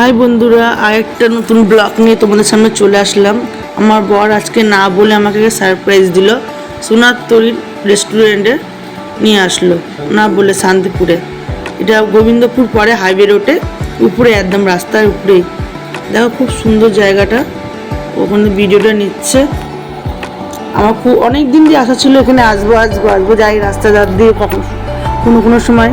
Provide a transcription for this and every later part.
High বন্ধুরা, আরেকটা নতুন ব্লগ নিয়ে তোমাদের সামনে চলে আসলাম। আমার বর আজকে না বলে আমাকে সারপ্রাইজ দিল। সোনার তরির রেস্টুরেন্টে নিয়ে আসলো, না বলে শান্তিপুরে। এটা গোবিন্দপুর পরে হাইওয়ে রোডে উপরে একদম রাস্তার উপরেই দেখো খুব সুন্দর জায়গাটা, ওখানে ভিডিওটা নিচ্ছে। আমার খুব অনেক দিন দিয়ে আসা ছিল এখানে আসব আসব আসব, যাই রাস্তা ধার দিয়ে কখন, কোনো কোনো সময়।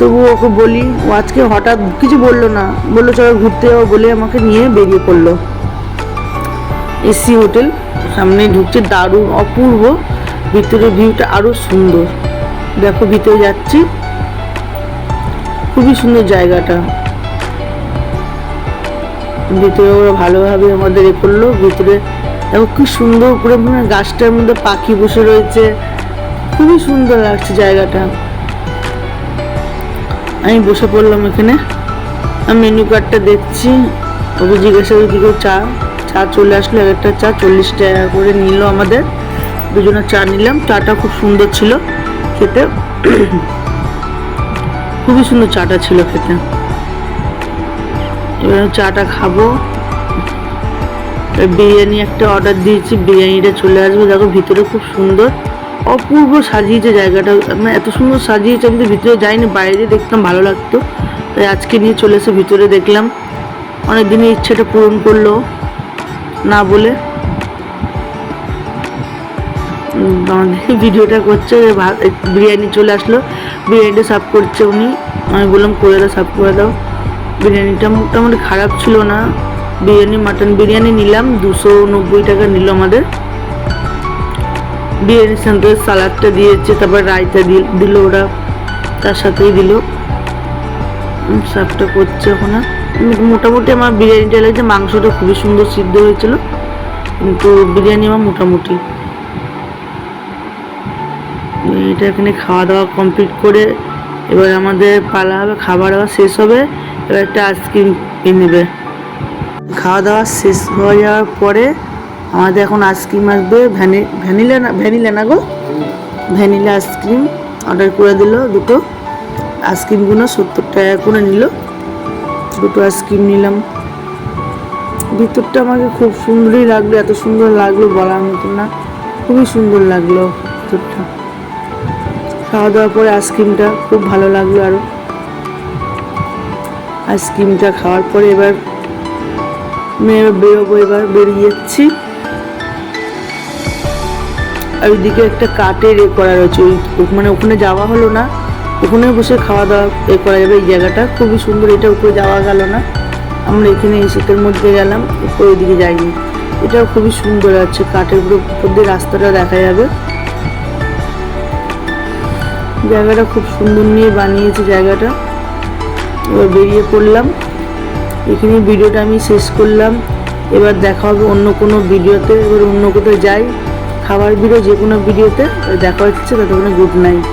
তবু ওকে বলি, ও আজকে হঠাৎ কিছু বলল না। বলল, চলো ঘুরতে যাব, বলে আমাকে নিয়ে বেরিয়ে পড়ল। এসি হোটেল, সামনে ঢুকছে দারুণ অপূর্ব। ভিতরে ভিউটা আরও সুন্দর। দেখো, ভিতরে যাচ্ছি। খুবই সুন্দর জায়গাটা। ভিতরে ওরা ভালোভাবে আমাদের এ করল। ভিতরে দেখো, কি সুন্দর করে মানে গাছটার মধ্যে পাখি বসে রয়েছে। খুবই সুন্দর লাগছে জায়গাটা। আমি বসে পড়লাম এখানে। আমি মেনু কার্ডটা দেখছি। ওকে জিজ্ঞাসা করি কী চা? চা চলে আসলো এক একটা চা, চল্লিশ টাকা করে নিল আমাদের। দুজনে চা নিলাম। চাটা খুব সুন্দর ছিল খেতে। খুবই সুন্দর চাটা ছিল খেতে। এবার চাটা খাব। বিরিয়ানি একটা অর্ডার দিয়েছি। বিরিয়ানিটা চলে আসবে। দেখো, ভিতরে খুব সুন্দর। অপূর্ব সাজিয়েছে জায়গাটা। মানে এত সুন্দর সাজিয়েছে, আমি তো ভিতরে যাইনি, বাইরে দেখতাম, ভালো লাগতো। তাই আজকে নিয়ে চলে এসে ভিতরে দেখলাম। অনেক দিনের ইচ্ছেটা পূরণ করল, না বলে। ভিডিওটা করছে বিরিয়ানি চলে আসলো। বিরিয়ানিটা সার্ভ করছে উনি। আমি বললাম, করে দাও, সার্ভ করে দাও। বিরিয়ানিটা মোটামুটি খারাপ ছিল না। বিরিয়ানি, মাটন বিরিয়ানি নিলাম, দুশো নব্বই টাকা নিল আমাদের। বিরিয়ানির সঙ্গে সালাডটা দিয়েছে, তারপর রায়তা দিল- ওরা, তার সাথেই দিল। সার্ভটা করছে ওখানে মোটামুটি আমার বিরিয়ানিটা লাগছে মাংসটা খুবই সুন্দর সিদ্ধ হয়েছিল, কিন্তু বিরিয়ানি আমার মোটামুটি। এটা এখানে খাওয়া দাওয়া কমপ্লিট করে, এবার আমাদের পালা হবে, খাবার দাওয়া শেষ হবে, এবার একটা আইসক্রিম কিনে নেবে খাওয়া দাওয়া শেষ হয়ে যাওয়ার পরে আমাদের এখন আইসক্রিম আসবে, ভ্যানি, ভ্যানিলা ভ্যানিলা না গো? ভ্যানিলা আইসক্রিম অর্ডার করে দিল দুটো। আইসক্রিমগুলো সত্তর টাকা করে নিল। দুটো আইসক্রিম নিলাম। ভিতরটা আমাকে খুব সুন্দরই লাগল, এত সুন্দর লাগল বলার মতো না। খুবই সুন্দর লাগল ভিতরটা। খাওয়া দাওয়ার পরে আইসক্রিমটা খুব ভালো লাগল আরও আইসক্রিমটা খাওয়ার পরে এবার মেয়ে বেরোবো, এবার বেরিয়ে যাচ্ছি আর ওইদিকে একটা কাঠের এ করা রয়েছে। ওই মানে ওখানে যাওয়া হলো না। ওখানে বসে খাওয়া দাওয়া এ করা যাবে। এই জায়গাটা খুবই সুন্দর। এটা উপরে যাওয়া গেল না। আমরা এখানে এই শীতের মধ্যে গেলাম। উপরে ওইদিকে যাইনি। এটাও খুবই সুন্দর আছে। কাঠের উপর দিয়ে রাস্তাটা দেখা যাবে। জায়গাটা খুব সুন্দর নিয়ে বানিয়েছে জায়গাটা। এবার বেরিয়ে পড়লাম। এখানে ভিডিওটা আমি শেষ করলাম। এবার দেখা হবে অন্য কোনো ভিডিওতে। এবার অন্য কোথাও যাই। খাবার ভিডিও যে কোনো ভিডিওতে দেখা হচ্ছে ততক্ষণে গুড নাইট